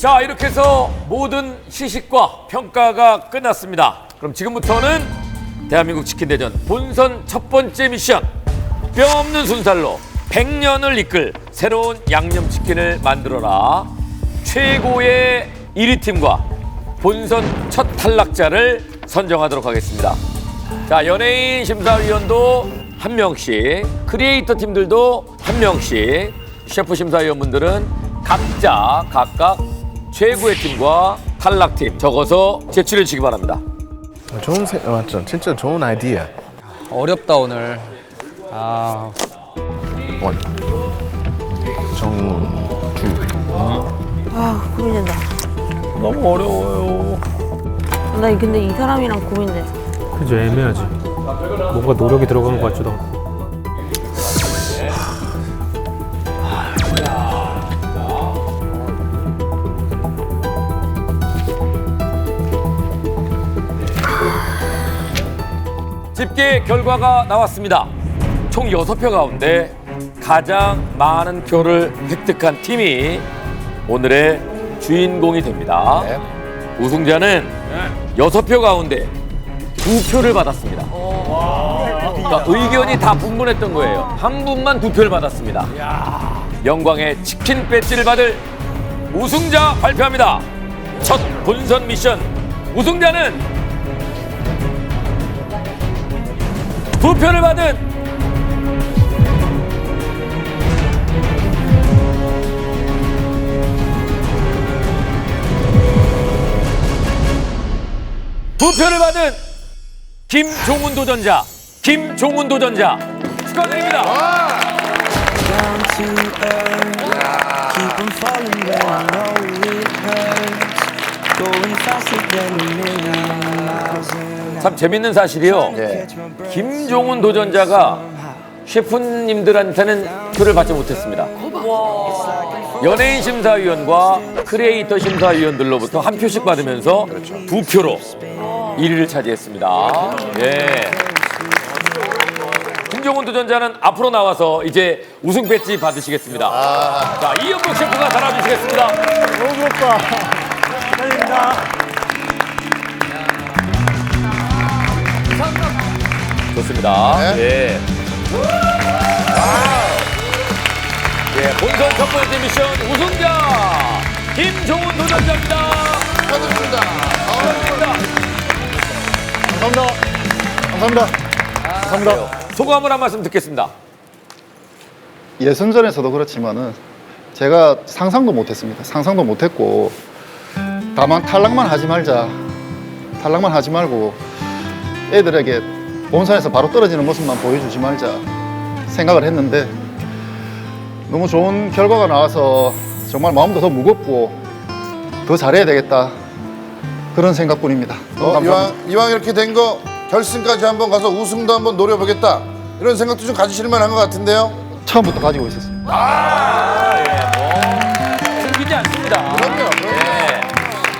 자, 이렇게 해서 모든 시식과 평가가 끝났습니다. 그럼 지금부터는 대한민국 치킨 대전 본선 첫 번째 미션. 뼈 없는 순살로 100년을 이끌 새로운 양념 치킨을 만들어라. 최고의 1위 팀과 본선 첫 탈락자를 선정하도록 하겠습니다. 자, 연예인 심사위원도 한 명씩, 크리에이터 팀들도 한 명씩, 셰프 심사위원분들은 각자 각각 최고의 팀과 탈락팀 적어서 제출해 주시기 바랍니다. 좋은 생 맞죠? 진짜 좋은 아이디어. 어렵다 오늘. 아 원. 정주. 아 고민된다. 너무 어려워요. 나 근데 이 사람이랑 고민돼. 그죠 애매하지 뭔가 노력이 들어간 것 같지도 않고 집계 결과가 나왔습니다. 총 6표 가운데 가장 많은 표를 획득한 팀이 오늘의 주인공이 됩니다. 우승자는 6표 가운데 2표를 받았습니다. 그러니까 의견이 다 분분했던 거예요. 한 분만 두 표를 받았습니다. 영광의 치킨 배지를 받을 우승자 발표합니다. 첫 본선 미션 우승자는 두 표를 받은 두 표를 받은 김종훈 도전자 김종훈 도전자 축하드립니다. Going faster than an hour. 참 재밌는 사실이요. 김종훈 도전자가 셰프님들한테는 표를 받지 못했습니다. 연예인 심사위원과 크리에이터 심사위원들로부터 한 표씩 받으면서 두 표로 1위를 차지했습니다. 예. 김종훈 도전자는 앞으로 나와서 이제 우승 배지 받으시겠습니다. 자, 이현복 셰프가 달아주시겠습니다. 좋습니다. 예. 예, 본선 첫 번째 미션 우승자 김종훈 도전자입니다. 축하드립니다. 축하드립니다. 감사합니다. 감사합니다. 소감을 한 말씀 듣겠습니다. 예선전에서도 그렇지만은 제가 상상도 못했습니다. 상상도 못했고 다만 탈락만 하지 말자. 탈락만 하지 말고 애들에게 본선에서 바로 떨어지는 모습만 보여주지 말자 생각을 했는데 너무 좋은 결과가 나와서 정말 마음도 더 무겁고 더 잘해야 되겠다 그런 생각뿐입니다. 너무 어, 감사합니다. 이왕, 이왕 이렇게 된 거 결승까지 한번 가서 우승도 한번 노려보겠다 이런 생각도 좀 가지실 만한 것 같은데요 처음부터 가지고 있었습니다. 숨기지 않습니다. 그럼요, 그럼요. 예.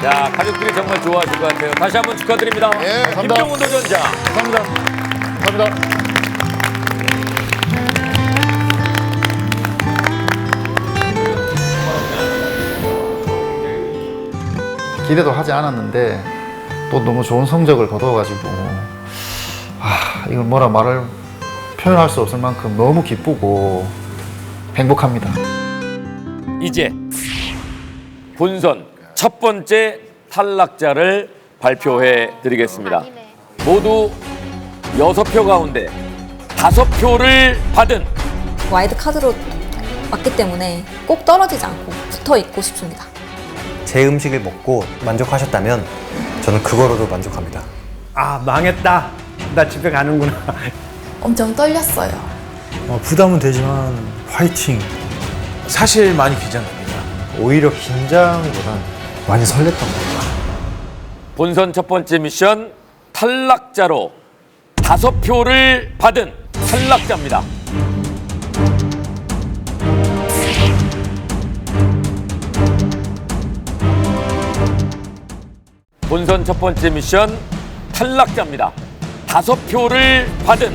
자, 가족들이 정말 좋아하실 것 같아요. 다시 한번 축하드립니다. 예, 감사합니다. 김종훈 도전자. 감사합니다. 감사합니다. 기대도 하지 않았는데 또 너무 좋은 성적을 거둬가지고 아 이걸 뭐라 말을 표현할 수 없을 만큼 너무 기쁘고 행복합니다. 이제 본선 첫 번째 탈락자를 발표해 드리겠습니다. 모두 여섯 표 가운데 다섯 표를 받은 와이드 카드로 왔기 때문에 꼭 떨어지지 않고 붙어 있고 싶습니다. 제 음식을 먹고 만족하셨다면 저는 그거로도 만족합니다. 아 망했다 나 집에 가는구나 엄청 떨렸어요. 어, 부담은 되지만 화이팅! 사실 많이 긴장됩니다. 오히려 긴장보단 많이 설렜던 것 같아요. 본선 첫 번째 미션 탈락자로 다섯 표를 받은 탈락자입니다. 본선 첫 번째 미션 탈락자입니다. 다섯 표를 받은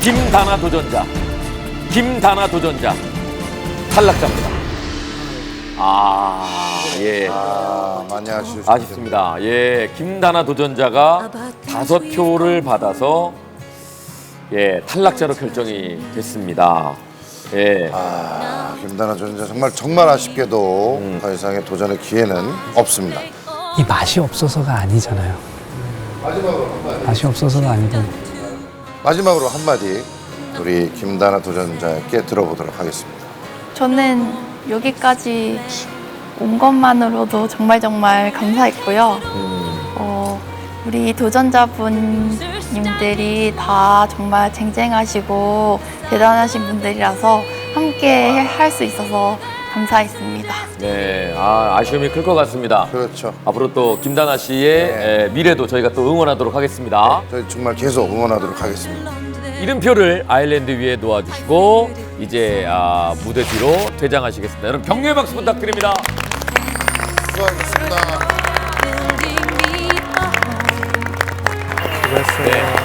김다나 도전자. 김다나 도전자. 탈락자입니다. 아, 예. 아, 많이 아쉬우십 아쉽습니다. 예, 김다나 도전자가 다섯 표를 받아서 예 탈락자로 결정이 됐습니다. 예, 아, 김다나 전자 정말 정말 아쉽게도 음. 더 이상의 도전의 기회는 없습니다. 이 맛이 없어서가 아니잖아요. 맛이 없어서가 아니고 마지막으로 한마디 우리 김다나 도전자께 들어보도록 하겠습니다. 저는 여기까지 온 것만으로도 정말 정말 감사했고요. 어, 우리 도전자분님들이 다 정말 쟁쟁하시고 대단하신 분들이라서 함께 할 수 있어서 감사했습니다. 네, 아, 아쉬움이 클 것 같습니다. 그렇죠. 앞으로 또 김다나 씨의 예, 미래도 저희가 또 응원하도록 하겠습니다. 저희 정말 계속 응원하도록 하겠습니다. 이름표를 아일랜드 위에 놓아주시고 이제 아, 무대 뒤로 퇴장하시겠습니다. 여러분 격려의 박수 부탁드립니다. 수고하셨습니다. 네.